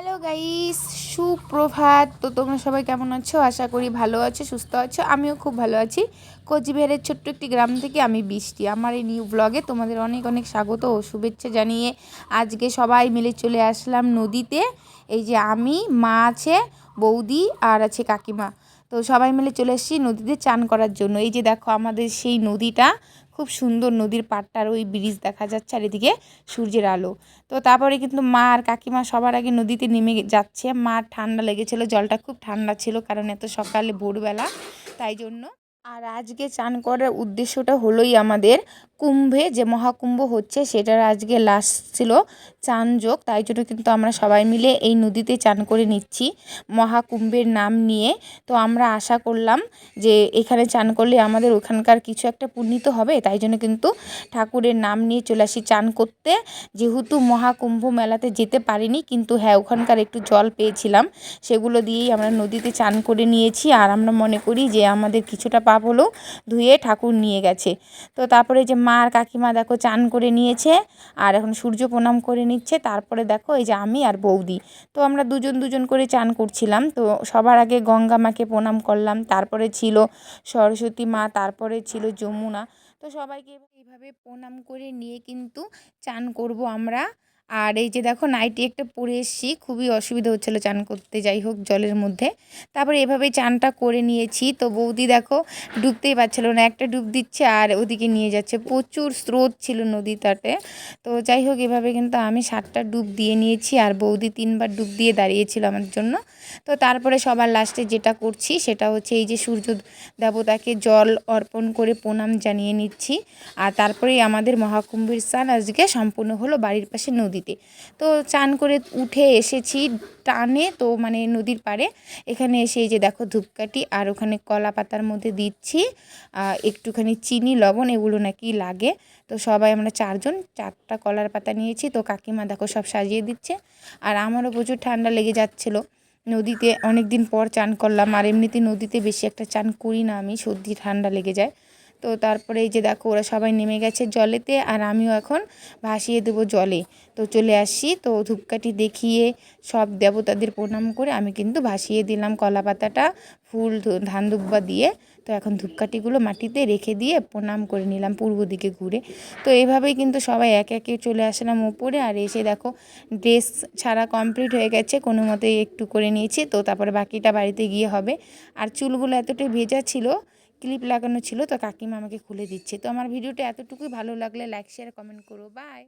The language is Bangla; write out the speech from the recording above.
হ্যালো গাইস সুপ্রভাত। তো তোমরা সবাই কেমন আছো? আশা করি ভালো আছো, সুস্থ আছো। আমিও খুব ভালো আছি। কোচবিহারের ছোট্ট একটি গ্রাম থেকে আমি বৃষ্টি। আমার এই নিউ ব্লগে তোমাদের অনেক অনেক স্বাগত ও শুভেচ্ছা জানিয়ে আজকে সবাই মিলে চলে আসলাম নদীতে। এই যে আমি, মা আছে, বৌদি আর আছে কাকিমা। তো সবাই মিলে চলে এসেছি নদীতে চান করার জন্য। এই যে দেখো আমাদের সেই নদীটা, খুব সুন্দর নদীর পাড়টার ওই ব্রিজ দেখা যাচ্ছে আর এদিকে সূর্যের আলো। তো তারপরে কিন্তু মা আর কাকিমা সবার আগে নদীতে নেমে যাচ্ছে। মার ঠান্ডা লেগেছিলো, জলটা খুব ঠান্ডা ছিল কারণ এত সকালে ভোরবেলা, তাই জন্য। আর আজকে চান করার উদ্দেশ্যটা হলোই আমাদের কুম্ভে যে মহাকুম্ভ হচ্ছে, সেটার আজকে লাস্ট ছিল চান যোগ তাই জন্য কিন্তু আমরা সবাই মিলে এই নদীতে চান করে নিচ্ছি মহাকুম্ভের নাম নিয়ে। তো আমরা আশা করলাম যে এখানে চান করলে আমাদের ওখানকার কিছু একটা পুণ্যিত হবে। তাই জন্য কিন্তু ঠাকুরের নাম নিয়ে চলে আসি চান করতে। যেহেতু মহাকুম্ভ মেলাতে যেতে পারিনি, কিন্তু হ্যাঁ ওখানকার একটু জল পেয়েছিলাম। সেগুলো দিয়েই আমরা নদীতে চান করে নিয়েছি। আর আমরা মনে করি যে আমাদের কিছুটা পাপ হলেও ধুয়ে ঠাকুর নিয়ে গেছে। তো তারপরে যে মা আর কাকিমা দেখো চান করে নিয়েছে আর এখন সূর্য প্রণাম করে নিচ্ছে। তারপরে দেখো এই যে আমি আর বৌদি। তো আমরা দুজন দুজন করে চান করছিলাম। তো সবার আগে গঙ্গা মাকে প্রণাম করলাম। তারপরে ছিল সরস্বতী মা, তারপরে ছিল যমুনা। তো সবাইকে এইভাবে প্রণাম করে নিয়ে কিন্তু চান করব আমরা। আর এই যে দেখো নাইটি একটা পরে এসেছি, খুবই অসুবিধা হচ্ছিল চান করতে, যাই হোক জলের মধ্যে। তারপরে এভাবেই চানটা করে নিয়েছি, তো বৌদি দেখো ডুবতেই পারছিলো না, একটা ডুব দিচ্ছে আর ওদিকে নিয়ে যাচ্ছে। প্রচুর স্রোত ছিল নদীটাতে। তো যাই হোক, এভাবে কিন্তু আমি সাতটা ডুব দিয়ে নিয়েছি আর বৌদি তিনবার ডুব দিয়ে দাঁড়িয়েছিল আমার জন্য। তো তারপরে সবার লাস্টে যেটা করছি, সেটা হচ্ছে এই যে সূর্য দেবতাকে জল অর্পণ করে প্রণাম জানিয়ে নিচ্ছি। আর তারপরেই আমাদের মহাকুম্ভের স্নান আজকে সম্পূর্ণ হলো বাড়ির পাশে নদীতে তো চান করে উঠে এসেছি টানে, তো মানে নদীর পাড়ে। এখানে এসে এই যে দেখো ধূপকাঠি, আর ওখানে কলা পাতার মধ্যে দিচ্ছি। একটুখানি চিনি, লবণ, এগুলো নাকি লাগে। তো সবাই আমরা চারজন, চারটা কলার পাতা নিয়েছি। তো কাকিমা দেখো সব সাজিয়ে দিচ্ছে। আর আমারও প্রচুর ঠান্ডা লেগে যাচ্ছিল। নদীতে অনেক দিন পর চান করলাম। আর এমনিতে নদীতে বেশি একটা চান করি না আমি, সর্দি ঠান্ডা লেগে যায়। তো তারপরে এই যে দেখো, ওরা সবাই নেমে গেছে জলেতে আর আমিও এখন ভাসিয়ে দেবো জলে। তো চলে আসি, তো ধূপকাঠি দেখিয়ে সব দেবতাদের প্রণাম করে আমি কিন্তু ভাসিয়ে দিলাম কলা পাতাটা, ফুল ধান দুব্বা দিয়ে। তো এখন ধূপকাঠিগুলো মাটিতে রেখে দিয়ে প্রণাম করে নিলাম পূর্ব দিকে ঘুরে। তো এভাবেই কিন্তু সবাই এক একে চলে আসলাম উপরে আর এসে দেখো, ড্রেস ছাড়া কমপ্লিট হয়ে গেছে, কোনো মতে একটু করে নিয়েছি। তো তারপরে বাকিটা বাড়িতে গিয়ে হবে। আর চুলগুলো এতটাই ভেজা ছিল ক্লিপ লাগানো ছিল, তো কাকিমা আমাকে খুলে দিচ্ছে। তো আমার ভিডিওটা এতটুকুই। ভালো লাগলে লাইক শেয়ার কমেন্ট করো। বাই